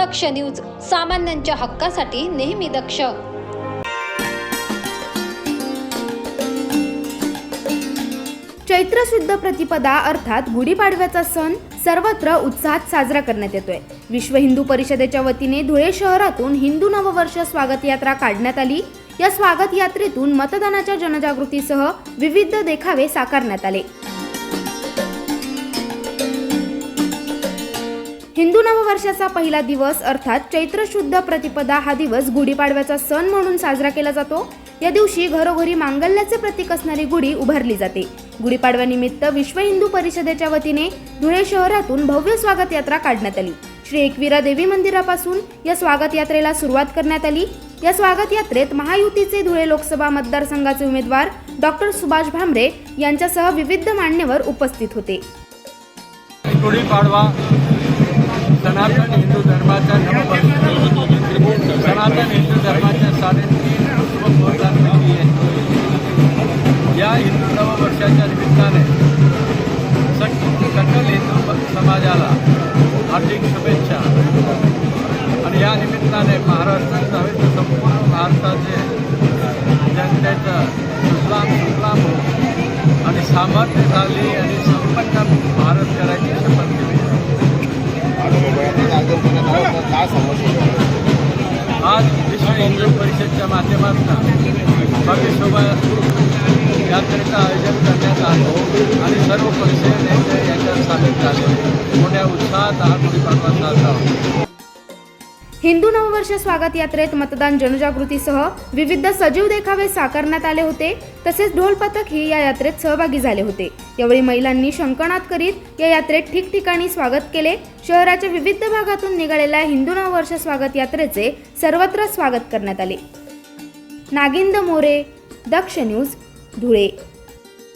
दक्ष news सामान्यांच्या हक्कासाठी नेहमी दक्ष. चैत्र शुद्ध प्रतिपदा अर्थात गुढीपाडव्याचा सण सर्वत्र उत्साहात साजरा करण्यात येतोय. विश्व हिंदू परिषदेच्या वतीने धुळे शहरातून हिंदू नववर्ष स्वागत यात्रा काढण्यात आली. या स्वागत यात्रेतून मतदानाच्या जनजागृतीसह विविध देखावे साकारण्यात आले. हिंदू नववर्षाचा पहिला दिवस अर्थात चैत्र शुद्ध प्रतिपदा हा दिवस गुढीपाडव्याचा सण म्हणून साजरा केला जातो. या दिवशी घरोघरी मांगल्याचे प्रतीक असणारी गुढी उभारली जाते. गुढीपाडव्यानिमित्त विश्व हिंदू परिषदेच्या वतीने धुळे शहरातून भव्य स्वागत यात्रा काढण्यात आली. श्री एकविरा देवी मंदिरापासून या स्वागत यात्रेला सुरुवात करण्यात आली. या स्वागत यात्रेत महायुतीचे धुळे लोकसभा मतदारसंघाचे उमेदवार डॉक्टर सुभाष भामरे यांच्यासह विविध मान्यवर उपस्थित होते. गुढीपाडवा सनातन हिंदू धर्माचा नववर्ष सनातन हिंदू धर्माच्या साडेतीन उत्सवांपैकी आहे या हिंदू नववर्षाच्या निमित्ताने सकल हिंदू समाजाला हार्दिक शुभेच्छा. आणि या निमित्ताने महाराष्ट्रात नव्हे तर संपूर्ण भारताचे जनतेचं सुफलाम सुफलाम आणि आणि सामर्थ्यशाली आणि संपन्न काय आज विश्व हिंदू परिषदच्या माध्यमातून भव्य शोभा यात्रेचं आयोजन करण्यात आलं आणि सर्व परिषद नेते याच्यात सामील झाले. मोठ्या उत्साहात हा गुढीपाडवा साजरा होतो. हिंदू नववर्ष स्वागत यात्रेत मतदान जनजागृतीसह विविध सजीव देखावे साकारण्यात आले होते. तसेच ढोल पथकही या यात्रेत सहभागी झाले होते. यावेळी महिलांनी शंकनाद करीत या यात्रेत ठिकठिकाणी स्वागत केले. शहराच्या विविध भागातून निघालेल्या हिंदू नववर्ष स्वागत यात्रेचे सर्वत्र स्वागत करण्यात आले. नागिंद मोरे दक्ष न्यूज धुळे.